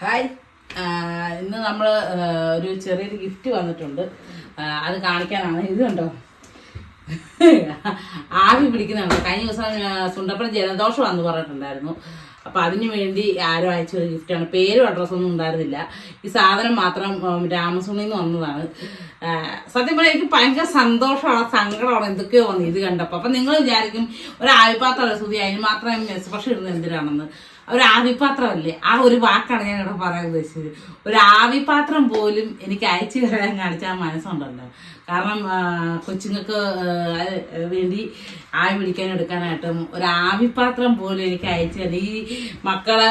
Hi. ഇന്ന് നമ്മൾ ഒരു ചെറിയൊരു ഗിഫ്റ്റ് വന്നിട്ടുണ്ട്. അത് കാണിക്കാനാണ്. ഇത് കണ്ടോ? ആവി പിടിക്കുന്നതാണ് കഴിഞ്ഞ ദിവസം സുണ്ടപ്പുറം ജലദോഷം ജലദോഷമാണെന്ന് പറഞ്ഞിട്ടുണ്ടായിരുന്നു. അപ്പം അതിനു വേണ്ടി ആരോ അയച്ച ഒരു ഗിഫ്റ്റാണ് പേരും അഡ്രസ്സൊന്നും ഉണ്ടായിരുന്നില്ല. ഈ സാധനം മാത്രം രാമസുണിൽ നിന്ന് വന്നതാണ്. സത്യം പറഞ്ഞാൽ എനിക്ക് ഭയങ്കര സന്തോഷമാണ് സങ്കടമാണ് എന്തൊക്കെയോ വന്നു ഇത് കണ്ടപ്പോൾ അപ്പം നിങ്ങൾ വിചാരിക്കും ഒരു ആവിപ്പാത്രമല്ല സുതി അതിന് മാത്രം എക്സ്പ്രഷൻ ഇടുന്നത് എന്തിനാണെന്ന്. ഒരു ആവിപാത്രമല്ലേ? ആ ഒരു വാക്കാണ് ഞാൻ ഇവിടെ പറയാൻ ഉദ്ദേശിച്ചത്. ഒരു ആവിപാത്രം പോലും എനിക്ക് അയച്ചു തരാൻ കാണിച്ച ആ മനസ്സുണ്ടല്ലോ. കാരണം കൊച്ചുങ്ങൾക്ക് വേണ്ടി ആവി പിടിക്കാൻ എടുക്കാനായിട്ടും ഒരു ആവിപാത്രം പോലും എനിക്ക് അയച്ചു തരും ഈ മക്കളെ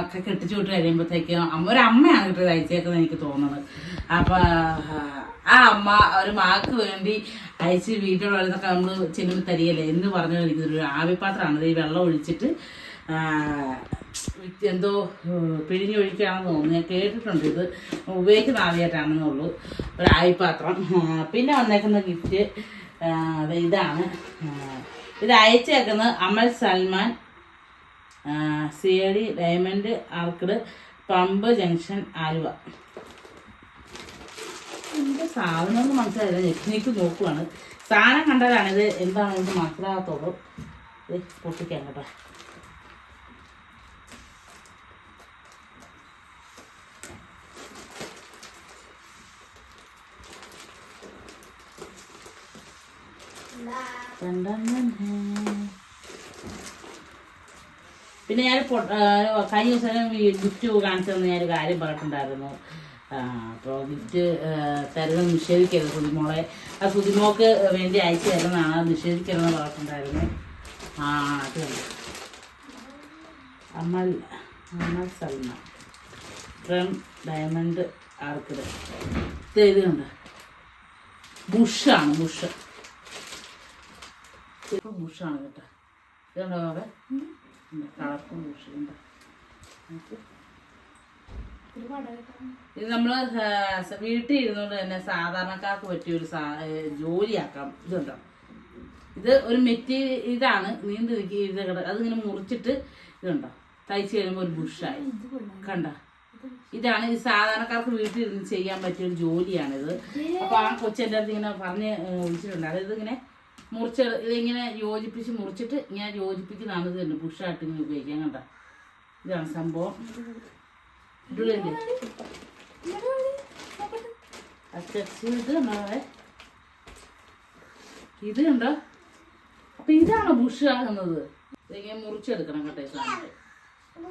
ഒക്കെ കെട്ടിച്ചു വിട്ട് കഴിയുമ്പോഴത്തേക്കും അമ്മ ഒരു അമ്മയാണ് കിട്ടിയത് അയച്ചേക്കുന്നത് എനിക്ക് തോന്നുന്നത്. അപ്പൊ ആ അമ്മ ഒരു മാക്ക് വേണ്ടി അയച്ച് വീട്ടിൽ വരുന്നൊക്കെ നമ്മൾ ചെല്ലുമ്പോൾ തരികയല്ലേ? എന്ന് പറഞ്ഞാൽ എനിക്കൊരു ആവിപാത്രമാണ്. ഈ വെള്ളം ഒഴിച്ചിട്ട് എന്തോ പിഴിഞ്ഞൊഴിക്കുകയാണെന്ന് തോന്നുന്നു. ഞാൻ കേട്ടിട്ടുണ്ട് ഇത്. ഉപയോഗിക്കുന്ന ആദ്യമായിട്ടാണെന്നുള്ളൂ ഒരു ആയിപ്പാത്രം. പിന്നെ വന്നേക്കുന്ന ഗിഫ്റ്റ് ഇതാണ്. ഇത് അയച്ചേക്കുന്നത് Amal Salman C A D diamond orchid pump junction Aluva. എന്റെ സാധനം ഒന്നും മനസ്സിലായില്ല ഞെക്കിനേക്ക് നോക്കുവാണ്. സാധനം കണ്ടാലാണിത് എന്താണെന്ന് മനസ്സിലാകത്തുള്ളൂ. ഇത് പൊട്ടിക്കാം കേട്ടോ. പിന്നെ ഞാൻ കഴിഞ്ഞ ദിവസം ഗിഫ്റ്റ് കാണിച്ചു തന്നെ ഞാനൊരു കാര്യം പറഞ്ഞിട്ടുണ്ടായിരുന്നു. അപ്പോൾ ഗിഫ്റ്റ് തരുന്നത് നിഷേധിക്കരുത് സുതിമോളെ. ആ സുതിമോക്ക് വേണ്ടി അയച്ചു തരുന്നതാണ്. അത് നിഷേധിക്കരുതെന്ന് പറഞ്ഞിട്ടുണ്ടായിരുന്നു. ആ അത്. Amal Amal Salma. From diamond orchid ഇത് എഴുതുന്നുണ്ട് ബുഷാണ് ബുഷ്. ഇപ്പം ബുഷാണ് കേട്ടോ. ഇതുണ്ടോ അവിടെ? കളർഫുൾ ബുഷുണ്ട്. ഇത് നമ്മൾ വീട്ടിൽ ഇരുന്നുകൊണ്ട് തന്നെ സാധാരണക്കാർക്ക് പറ്റിയ ഒരു ജോലിയാക്കാം. ഇതുണ്ടോ? ഇത് ഒരു മെറ്റീരിയൽ ഇതാണ് നീണ്ടു ഇത് കിട അതിങ്ങനെ മുറിച്ചിട്ട് ഇതുണ്ടോ? തയ്ച്ചു കഴിയുമ്പോൾ ഒരു ബുഷായി. കണ്ട? ഇതാണ് ഈ സാധാരണക്കാർക്ക് വീട്ടിൽ ഇരുന്ന് ചെയ്യാൻ പറ്റിയ ഒരു ജോലിയാണിത് അപ്പൊ ആ കൊച്ചെന്റെ അടുത്ത് ഇങ്ങനെ പറഞ്ഞ് വിളിച്ചിട്ടുണ്ട്. അതായത് ഇങ്ങനെ മുറിച്ച് ഇതിങ്ങനെ യോജിപ്പിച്ച് മുറിച്ചിട്ട് ഇങ്ങനെ യോജിപ്പിക്കുന്നതാണ് ഇത് തന്നെ. പുഷായിട്ട് ഇങ്ങനെ ഉപയോഗിക്കാൻ കണ്ട. ഇതാണ് സംഭവം. അച്ചച്ച് ഇത് കണ്ടോ ഇത് കണ്ടോ? അപ്പൊ ഇതാണ് ബുഷ് ആകുന്നത് ഇതിങ്ങനെ മുറിച്ചെടുക്കണം കേട്ടോ സാധനം.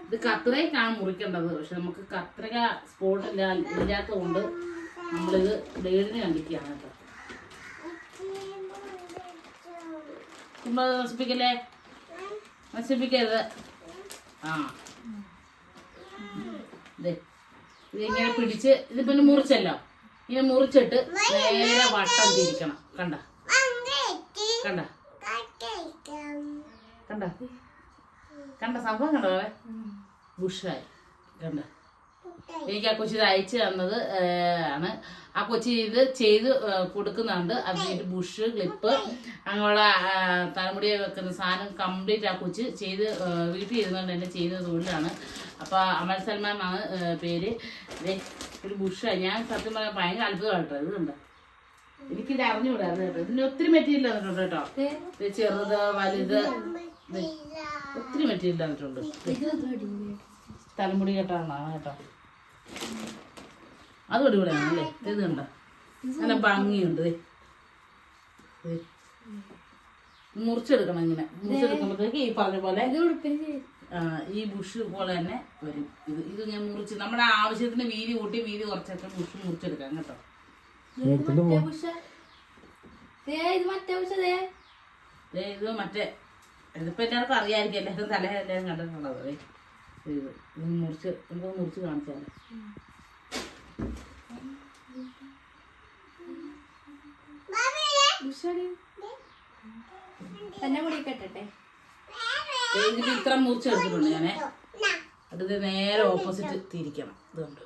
ഇത് കത്രയ്ക്കാണ് മുറിക്കേണ്ടത്. പക്ഷെ നമുക്ക് കത്രക സ്പോട്ടില്ല ഇല്ലാത്തതുകൊണ്ട് ഇല്ലാത്തത് കൊണ്ട് നമ്മളിത് ബ്ലേഡിന് കണ്ടിക്കുകയാണ് കേട്ടോ. ചുമ്മാ നശിപ്പിക്കല്ലേ? നശിപ്പിക്കരുത്. ആ. ഇതിങ്ങനെ പിടിച്ച് ഇത് പിന്നെ മുറിച്ചല്ലോ. ഇങ്ങനെ മുറിച്ചിട്ട് നേരെ വട്ടം തിരിക്കണം. കണ്ട? കണ്ട? കണ്ട? കണ്ട സംഭവം കണ്ടോ? ബുഷായി. കണ്ട? എനിക്ക് ആ കൊച്ചി ഇത് അയച്ചു തന്നത് ആണ്. ആ കൊച്ചി ഇത് ചെയ്ത് കൊടുക്കുന്നുണ്ട്. അതിന് ബുഷ് ക്ലിപ്പ് അങ്ങനെയുള്ള തലമുടി വെക്കുന്ന സാധനം കംപ്ലീറ്റ് ആ കൊച്ചി ചെയ്ത് വീട്ടിൽ ഇരുന്നുകൊണ്ട് തന്നെ ചെയ്തത് കൊണ്ടാണ്. അപ്പൊ അമൽ സൽമാൻ എന്നാണ് ഏ, പേര്. ഒരു ബുഷാണ് ഞാൻ സത്യം പറഞ്ഞാൽ ഭയങ്കര അത്ഭുതമായിട്ടോ ഇതുണ്ട് എനിക്കിത് അറിഞ്ഞുകൂടായിരുന്നു കേട്ടോ. ഇതിന് ഒത്തിരി മെറ്റീരിയൽ തന്നിട്ടുണ്ട് കേട്ടോ. ഇത് ചെറുത് വലുത് ഒത്തിരി മെറ്റീരിയൽ തന്നിട്ടുണ്ട് തലമുടി കെട്ടാണ് കേട്ടോ. അതും അടിപൊളിയാണല്ലേ? ഇത് കണ്ട? നല്ല ഭംഗിയുണ്ട്. മുറിച്ചെടുക്കണം ഇങ്ങനെ. മുറിച്ചെടുക്കുമ്പോഴത്തേക്ക് ഈ പറഞ്ഞ പോലെ ആ, ഈ ബുഷ് പോലെ തന്നെ വരും. ഇത് ഇത് ഞാൻ മുറിച്ച് നമ്മുടെ ആവശ്യത്തിന് വീതി കൂട്ടി വീതി കുറച്ചൊക്കെ ബുഷ് മുറിച്ചെടുക്കാം കേട്ടോ. ദേ ഇത് മറ്റേ ഇതിപ്പോ എല്ലാവർക്കും അറിയായിരിക്കും എല്ലാവരും തലേ എല്ലാവരും കണ്ടിട്ടുള്ളത്. ദേ. ഇത് ഇത് മുറിച്ച് നമുക്ക് മുറിച്ച് കാണിച്ചാൽ തന്നെ മുടി കെട്ടട്ടെ. ഇതിന് ഇത്ര മുറിച്ചെടുത്തിട്ടുണ്ട് ഞാനേ. അടുത്ത് നേരെ ഓപ്പോസിറ്റ് തിരിക്കണം. ഇതുണ്ട്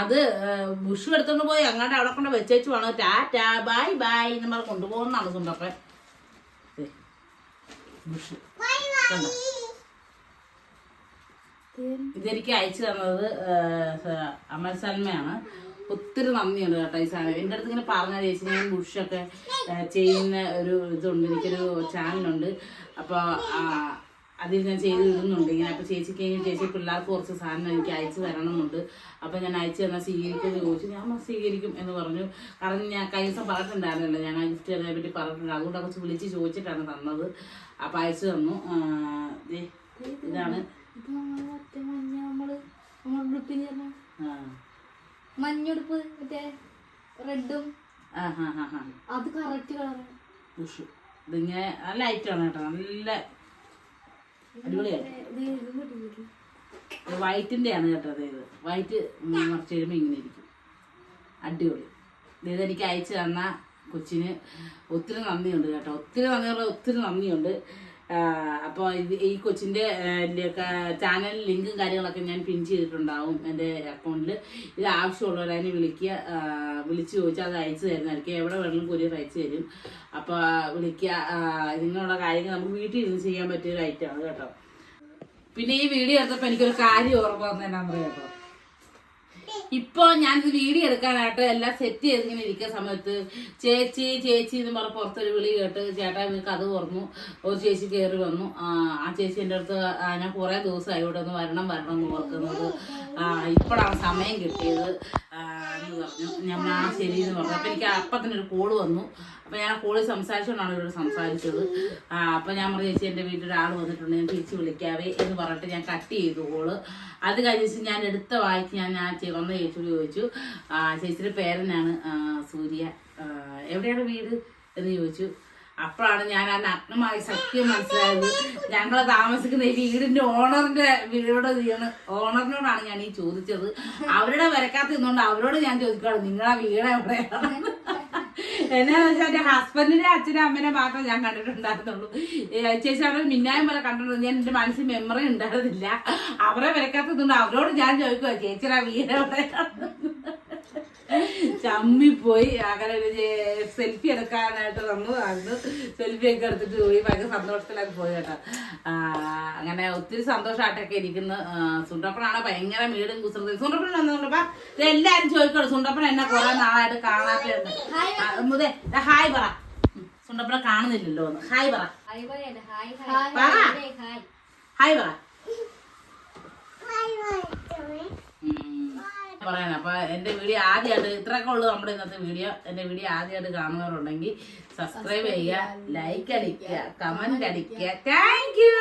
അത് ബുഷു എടുത്തോണ്ട് പോയി. അങ്ങോട്ട് അവിടെ കൊണ്ട് വെച്ചേച്ചു വേണം. ടാറ്റാ ബൈ ബൈ നമ്മൾ കൊണ്ടുപോകുന്നതാണ് സുണ്ടപ്പൻ ബുഷ് കണ്ടോ ഇതെനിക്ക് അയച്ചു തന്നത് അമൽ സൽമയാണ്. ഒത്തിരി നന്ദിയുണ്ട് കേട്ടോ ഈ സാധനം. എന്റെ അടുത്ത് ഇങ്ങനെ പറഞ്ഞ ചേച്ചി ഞാൻ ബുഷൊക്കെ ചെയ്യുന്ന ഒരു ഇതുണ്ട്. എനിക്കൊരു ചാനലുണ്ട് അപ്പോൾ അതിൽ ഞാൻ ചെയ്ത് ഇടുന്നുണ്ട് ഇങ്ങനെ അപ്പോൾ ചേച്ചിക്ക് ചേച്ചി പിള്ളേർക്ക് കുറച്ച് സാധനം എനിക്ക് അയച്ചു തരണമെന്നുണ്ട്. അപ്പോൾ ഞാൻ അയച്ചു തന്നാൽ സ്വീകരിക്കുമെന്ന് ചോദിച്ചു. ഞാൻ "ആ, സ്വീകരിക്കും എന്ന് പറഞ്ഞു. കാരണം ഞാൻ കഴിഞ്ഞ ദിവസം പറഞ്ഞിട്ടുണ്ടായിരുന്നല്ലോ ഞാൻ ആ ഗിഫ്റ്റ് തരുന്നതിനെ പറ്റി പറഞ്ഞിട്ടുണ്ട്. അതുകൊണ്ട് കുറച്ച് വിളിച്ച് ചോദിച്ചിട്ടാണ് തന്നത്. അപ്പോൾ അയച്ചു തന്നു. ഇതാണ്. മഞ്ഞുടുപ്പ് മറ്റേ റെഡും. അത് കറക്റ്റ് കളറാണ് ഇതിങ്ങനെ നല്ല ആണ് കേട്ടോ. നല്ല അടിപൊളിയാണ് വൈറ്റിന്റെ ആണ് കേട്ടോ അതായത് വൈറ്റ് മറിച്ച് കഴിയുമ്പോൾ ഇങ്ങനെ ഇരിക്കും. അടിപൊളി. ഇത് എനിക്ക് അയച്ചു തന്ന കൊച്ചിന് ഒത്തിരി നന്ദിയുണ്ട് കേട്ടോ. ഒത്തിരി നന്ദിയുള്ള ഒത്തിരി നന്ദിയുണ്ട്. അപ്പോൾ ഈ കൊച്ചിന്റെ ചാനൽ ലിങ്കും കാര്യങ്ങളൊക്കെ ഞാൻ പിൻ ചെയ്തിട്ടുണ്ടാവും എന്റെ അക്കൗണ്ടിൽ ഇത് ആവശ്യമുള്ളവർ അതിനെ വിളിക്കുക. വിളിച്ച് ചോദിച്ചാൽ അത് അയച്ചു തരുന്നതായിരിക്കും. എവിടെ വേണമെങ്കിലും കൊറിയർ അയച്ചു തരും. അപ്പോൾ വിളിക്കുക. ഇങ്ങനെയുള്ള കാര്യങ്ങൾ നമുക്ക് വീട്ടിൽ ഇരുന്ന് ചെയ്യാൻ പറ്റിയ ഒരു ഐറ്റമാണ് കേട്ടോ. പിന്നെ ഈ വീഡിയോ എടുത്തപ്പോൾ എനിക്കൊരു കാര്യം ഓർമ്മ വന്നു എന്നാന്ന് പറയാം കേട്ടോ. ഇപ്പൊ ഞാനിത് വീഡിയോ എടുക്കാനായിട്ട് എല്ലാം സെറ്റ് ചെയ്ത് ഇങ്ങനെ ഇരിക്കുന്ന സമയത്ത് ചേച്ചി ചേച്ചി എന്ന് പറഞ്ഞ പുറത്തൊരു വിളി കേട്ട് ചേട്ടാ വീക്ക് അത് ഒരു ചേച്ചി കയറി വന്നു. ആ ചേച്ചി എന്റെ അടുത്ത് ഞാൻ കുറേ ദിവസമായി ഇവിടെ ഒന്ന് വരണം വരണം എന്ന് ഓർക്കുന്നത്. ഇപ്പോഴാണ് സമയം കിട്ടിയത്. എന്ന് പറഞ്ഞു. ഞാൻ ആ ശരി എന്ന് പറഞ്ഞു. അപ്പം എനിക്ക് അപ്പം തന്നെ ഒരു കോൾ വന്നു. അപ്പം ഞാൻ കോളിൽ സംസാരിച്ചുകൊണ്ടാണ് ഇവരോട് സംസാരിച്ചത്. അപ്പം ഞാൻ പറഞ്ഞു ചേച്ചി എന്റെ വീട്ടിൽ ഒരാൾ വന്നിട്ടുണ്ട്. ഞാൻ തിരിച്ച് വിളിക്കാവേ എന്ന് പറഞ്ഞിട്ട് ഞാൻ കട്ട് ചെയ്തു കോൾ അത് കഴിഞ്ഞിട്ട് ഞാൻ എടുത്ത വായിച്ച് ഞാൻ ആ വന്ന ചേച്ചിയോട് ചോദിച്ചു ചേച്ചിയുടെ പേരനാണ് സൂര്യ എവിടെയാണ് വീട്? എന്ന് ചോദിച്ചു. അപ്പോഴാണ് ഞാൻ ആ നഗ്നമായ സത്യം മനസ്സിലായത്. ഞങ്ങൾ താമസിക്കുന്ന ഈ വീടിന്റെ ഓണറിന്റെ വീടോട് ഓണറിനോടാണ് ഞാൻ ഈ ചോദിച്ചത്. അവരുടെ വരക്കാത്ത നിന്നുകൊണ്ട് അവരോട് ഞാൻ ചോദിക്കുകയാണ് നിങ്ങളെ വീട് എവിടെയാണ് എന്നാന്ന് വെച്ചാൽ എന്റെ ഹസ്ബൻഡിന്റെ അച്ഛനും അമ്മേനെ മാത്രമേ ഞാൻ കണ്ടിട്ടുണ്ടായിരുന്നുള്ളൂ. ചേച്ചി അവരെ മിന്നായം പോലെ കണ്ടിട്ടുണ്ട്. ഞാൻ എന്റെ മനസ്സിൽ മെമ്മറി ഉണ്ടായിരുന്നില്ല. അവരെ വരക്കാത്തതുകൊണ്ട് അവരോട് ഞാൻ ചോദിക്കുക ചേച്ചിയുടെ വീട് എവിടെയാണ് ചമ്മിപ്പോയി. അങ്ങനെ സെൽഫി എടുക്കാനായിട്ട് വന്നു അന്ന് സെൽഫി ഒക്കെ എടുത്തിട്ട് പോയി. ഭയങ്കര സന്തോഷത്തിലൊക്കെ പോയി കേട്ടോ. അങ്ങനെ ഒത്തിരി സന്തോഷമായിട്ടൊക്കെ ഇരിക്കുന്നു. സുണ്ടപ്പനാണ് ഭയങ്കര വീടും കുസൃതി സുണ്ടപ്പൻ വന്നുകൊണ്ടപ്പാ ഇത് എല്ലാരും ചോദിക്കണം സുണ്ടപ്പൻ എന്നെ കുറെ നാളായിട്ട് കാണാത്ത മുതേ ഹായ് പറ. സുണ്ടപ്പനെ കാണുന്നില്ലല്ലോ ഹായ് പറ. ഹായ് പറ. ഹായ് പറ. പറയാൻ അപ്പൊ എന്റെ വീഡിയോ ആദ്യമായിട്ട് ഇത്രയൊക്കെ ഉള്ളു നമ്മുടെ ഇന്നത്തെ വീഡിയോ. എന്റെ വീഡിയോ ആദ്യമായിട്ട് കാണുന്നവരുണ്ടെങ്കിൽ സബ്സ്ക്രൈബ് ചെയ്യുക ലൈക്ക് അടിക്കുക കമന്റ് അടിക്കുക. Thank you